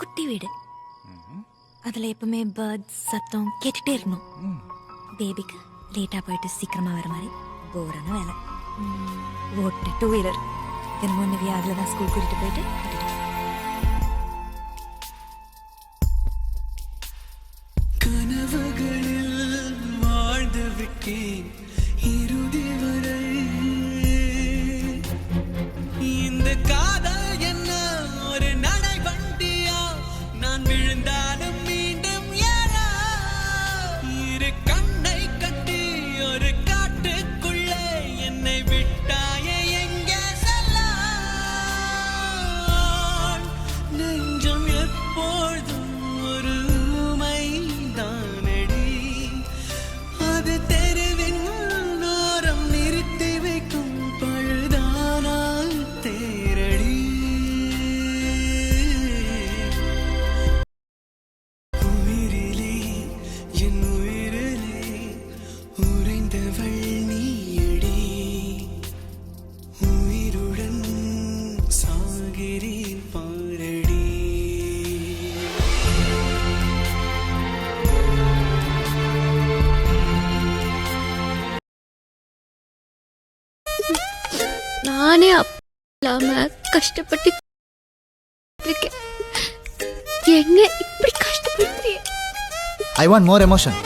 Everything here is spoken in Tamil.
குட்டி வீடு. அதுல எப்பவுமே பேர்ட்ஸ் சத்தம் கேட்டுட்டே இருக்கணும். பேபிக்கு லேட்டா போயிட்டு சீக்கிரமா வர மாதிரி போரான வேலை. ஓட்டு டூ வீலர் தினமும் நிவியா அதில் தான் ஸ்கூல் கூட்டிட்டு போயிட்டு. கனவுகளில் வாழ்ந்து விட்டேன். detenido. நானே அப்பா இல்லாம கஷ்டப்பட்டு இருக்கேன். என்ன இப்படி கஷ்டப்படுறீங்க ஐ வாண்ட் மோர் எமோஷன்